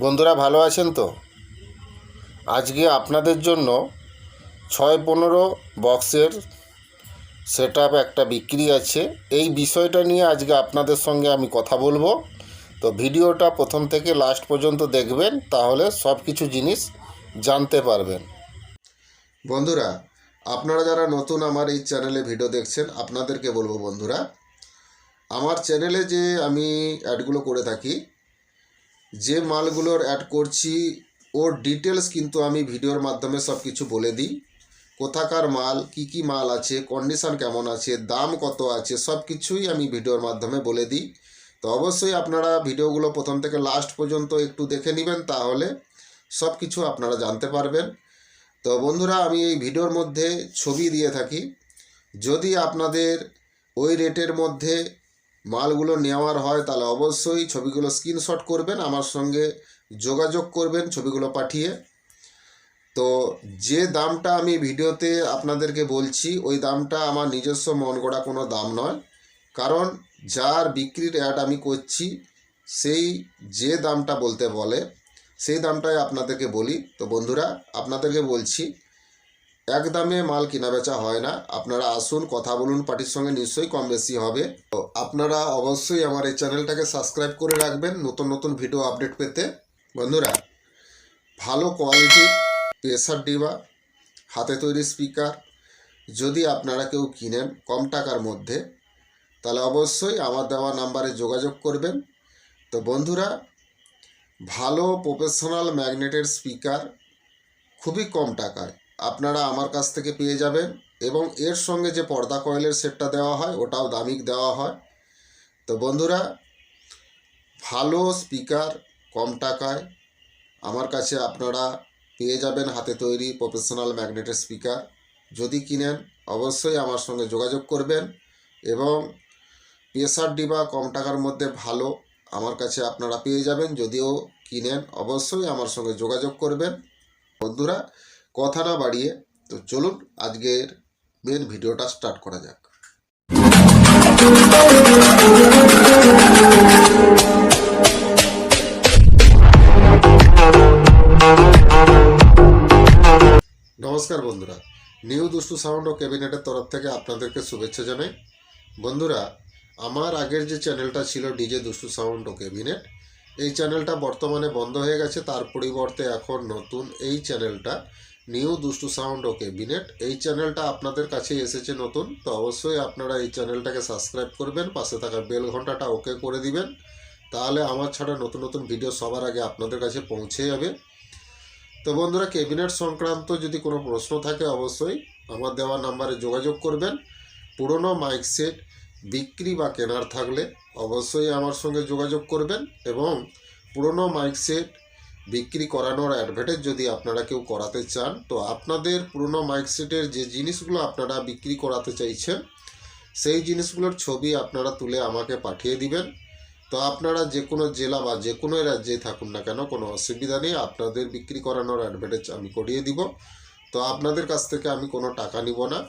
বন্ধুরা ভালো আছেন তো? আজকে আপনাদের জন্য ছয় পনেরো বক্সের সেট একটা বিক্রি আছে। এই বিষয়টা নিয়ে আজকে আপনাদের সঙ্গে আমি কথা বলব। তো ভিডিওটা প্রথম থেকে লাস্ট পর্যন্ত দেখবেন, তাহলে সব কিছু জিনিস জানতে পারবেন। বন্ধুরা, আপনারা যারা নতুন আমার এই চ্যানেলে ভিডিও দেখছেন, আপনাদেরকে বলব বন্ধুরা, আমার চ্যানেলে যে আমি অ্যাডগুলো করে থাকি যে মালগুলোর অ্যাড করছি, ওর ডিটেলস কিন্তু আমি ভিডিওর মাধ্যমে সব কিছু বলে দিই। কোথাকার মাল, কি কি মাল আছে কন্ডিশন কেমন আছে, দাম কত আছে সব কিছুই আমি ভিডিওর মাধ্যমে বলে দিই। তো অবশ্যই আপনারা ভিডিওগুলো প্রথম থেকে লাস্ট পর্যন্ত একটু দেখে নেবেন, তাহলে সব কিছু আপনারা জানতে পারবেন। তো বন্ধুরা, আমি এই ভিডিওর মধ্যে ছবি দিয়ে থাকি। যদি আপনাদের ওই রেটের মধ্যে মালগুলো নেওয়ার হয়, তাহলে অবশ্যই ছবিগুলো স্ক্রিনশট করবেন, আমার সঙ্গে যোগাযোগ করবেন, ছবিগুলো পাঠিয়ে। তো যে দামটা আমি ভিডিওতে আপনাদেরকে বলছি, ওই দামটা আমার নিজস্ব মন গড়া কোনো দাম নয়। কারণ যার বিক্রির অ্যাড আমি করছি, সেই যে দামটা বলতে বলে, সেই দামটাই আপনাদেরকে বলি। তো বন্ধুরা, আপনাদেরকে বলছি এক দামে মাল কেনা বেচা হয় না। আপনারা আসুন, কথা বলুন, পার্টির সঙ্গে নিশ্চয়ই কম বেশি হবে। তো আপনারা অবশ্যই আমার এই চ্যানেলটাকে সাবস্ক্রাইব করে রাখবেন নতুন নতুন ভিডিও আপডেট পেতে। বন্ধুরা, ভালো কোয়ালিটির প্রেসার ডিবা, হাতে তৈরি স্পিকার, যদি আপনারা কেউ কিনেন কম টাকার মধ্যে, তাহলে অবশ্যই আমার দেওয়া নাম্বারে যোগাযোগ করবেন। তো বন্ধুরা, ভালো প্রফেশনাল ম্যাগনেটের স্পিকার খুবই কম টাকায়। আপনারা আমার কাছ থেকে পেয়ে যাবেন এবং এর সঙ্গে যে পর্দা কয়েলের সেটটা দেওয়া হয়, ওটাও দামিক দেওয়া হয়। তো বন্ধুরা, ভালো স্পিকার কম টাকায় আমার কাছে আপনারা পেয়ে যাবেন হাতে তৈরি প্রফেশনাল ম্যাগনেটের স্পিকার। যদি কিনেন, অবশ্যই আমার সঙ্গে যোগাযোগ করবেন এবং প্রেসার ডিবা কম টাকার মধ্যে ভালো আমার কাছে আপনারা পেয়ে যাবেন। যদিও কিনেন, অবশ্যই আমার সঙ্গে যোগাযোগ করবেন। বন্ধুরা কথা না বাড়িয়ে, তো চলুন আজকের মেন ভিডিওটা স্টার্ট করা যাক। নমস্কার বন্ধুরা, নিউ দুষ্টু সাউন্ড ও ক্যাবিনেটের তরফ থেকে আপনাদেরকে শুভেচ্ছা জানাই। বন্ধুরা, আমার আগের যে চ্যানেলটা ছিল ডিজে দুষ্টু সাউন্ড ও ক্যাবিনেট, এই চ্যানেলটা বর্তমানে বন্ধ হয়ে গেছে, তার পরিবর্তে এখন নতুন এই চ্যানেলটা নিউ দুষ্টু সাউন্ড ও ক্যাবিনেট এই চ্যানেলটা আপনাদের কাছে এসেছে নতুন, তো অবশ্যই আপনারা এই চ্যানেলটাকে সাবস্ক্রাইব করবেন, পাশে থাকা বেল ঘন্টাটা ওকে করে দিবেন, তাহলে আমার ছাড়া নতুন নতুন ভিডিও সবার আগে আপনাদের কাছে পৌঁছে যাবে। তো বন্ধুরা, ক্যাবিনেট সংক্রান্ত যদি কোনো প্রশ্ন থাকে, অবশ্যই আমার দেওয়া নাম্বারে যোগাযোগ করবেন। পুরনো মাইক সেট, বিক্রি বা কেনার থাকলে অবশ্যই আমার সঙ্গে যোগাযোগ করবেন, এবং পুরনো মাইক সেট বিক্রি করানোর অ্যাডভার্টাইজ যদি আপনারা কেউ করাতে চান, তো আপনাদের পুরনো মাইক সেটের যে জিনিসগুলো আপনারা বিক্রি করাতে চাইছেন, সেই জিনিসগুলোর ছবি আপনারা তুলে আমাকে পাঠিয়ে দিবেন। তো আপনারা যে কোনো জেলা বা যে কোনো রাজ্যেই থাকুন না কেন, কোনো অসুবিধা নেই, আপনাদের বিক্রি করানোর অ্যাডভার্টাইজ আমি করিয়ে দিব। তো আপনাদের কাছ থেকে আমি কোনো টাকা নিব না।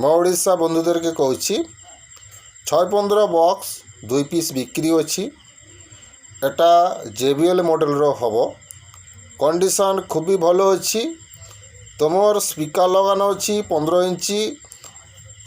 মা ওড়িশা বন্ধুদেরকে কৌছি ছয় পনেরো বক্স দুই পিস বিক্রি অছি এটা জেবিএল মডেলর হব। কন্ডিশন খুবই ভালো অছি তোমার স্পিকার লগানো অছি পনেরো ইঞ্চি,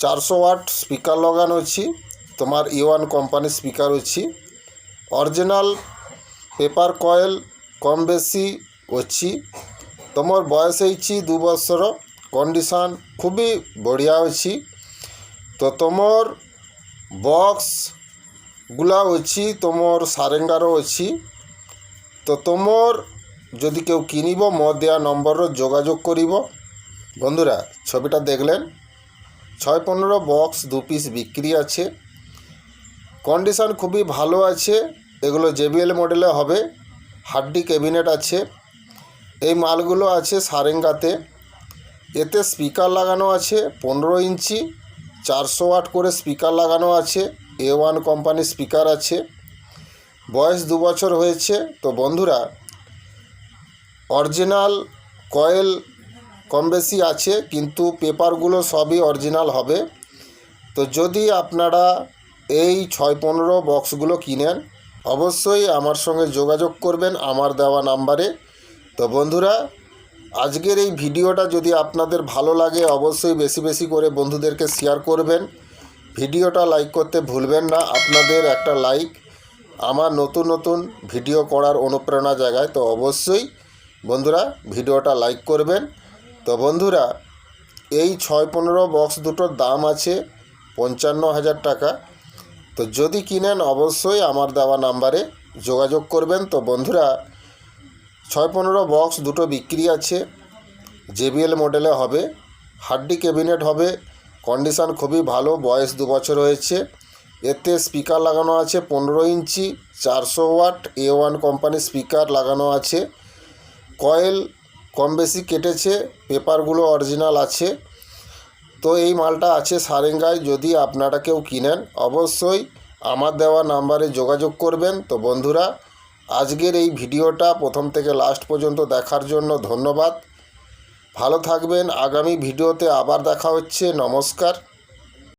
চারশো ওয়াট স্পিকার লগানো অছি তোমার ইওয়ান কোম্পানি স্পিকার অছি অরিজিনাল পেপার কয়েল কম বেশি অছি তোমার বয়স হয়েছি দু বছর। কন্ডিশন খুবই বঢ়িয়া ଅଛି তো তোমার বক্স গুলা ଅଛି তোমার সারেঙ্গারও ଅଛି তো তোমার যদি কেউ কিনিব ମୋ দেওয়া নম্বরর যোগাযোগ করিব বন্ধুরা ছবিটা দেখলেন ছয় পনেরো বক্স দু পিস বিক্রি আছে কন্ডিশান খুবই ভালো আছে এগুলো জেবিএল মডেলে হবে হাড্ডি ক্যাবিনেট আছে এই মালগুলো আছে সারেঙ্গাতে এতে স্পিকার লাগানো আছে পনেরো ইঞ্চি, চারশো ওয়াট করে স্পিকার লাগানো আছে এ ওয়ান কোম্পানির স্পিকার আছে। বয়স দু বছর হয়েছে। তো বন্ধুরা, অরিজিনাল কয়েল কম বেশি আছে, কিন্তু পেপারগুলো সবই অরিজিনাল হবে। তো যদি আপনারা এই ছয় পনেরো বক্সগুলো কিনেন, অবশ্যই আমার সঙ্গে যোগাযোগ করবেন আমার দেওয়া নাম্বারে। তো বন্ধুরা আজকের এই ভিডিওটা যদি আপনাদের ভালো লাগে, অবশ্যই বেশি বেশি করে বন্ধুদেরকে শেয়ার করবেন। ভিডিওটা লাইক করতে ভুলবেন না। আপনাদের একটা লাইক আমার নতুন নতুন ভিডিও করার অনুপ্রেরণা জায়গায়। তো অবশ্যই বন্ধুরা ভিডিওটা লাইক করবেন। তো বন্ধুরা, এই ছয় পনেরো বক্স দুটোর দাম আছে পঞ্চান্ন হাজার টাকা। তো যদি কিনেন, অবশ্যই আমার দেওয়া নাম্বারে যোগাযোগ করবেন। তো বন্ধুরা ছয় পনেরো বক্স দুটো বিক্রি আছে। জেবিএল মডেলে হবে। হাড্ডি ক্যাবিনেট হবে। কন্ডিশান খুবই ভালো, বয়স দু বছর হয়েছে। এতে স্পিকার লাগানো আছে পনেরো ইঞ্চি, চারশো ওয়াট এ ওয়ান কোম্পানির স্পিকার লাগানো আছে। কয়েল কম বেশি কেটেছে পেপারগুলো অরিজিনাল আছে। তো এই মালটা আছে সারেঙ্গায়, যদি আপনারা কেউ কিনেন, অবশ্যই আমার দেওয়া নাম্বারে যোগাযোগ করবেন। তো বন্ধুরা আজকের এই ভিডিওটা প্রথম থেকে লাস্ট পর্যন্ত দেখার জন্য ধন্যবাদ। ভালো থাকবেন। আগামী ভিডিওতে আবার দেখা হচ্ছে। নমস্কার।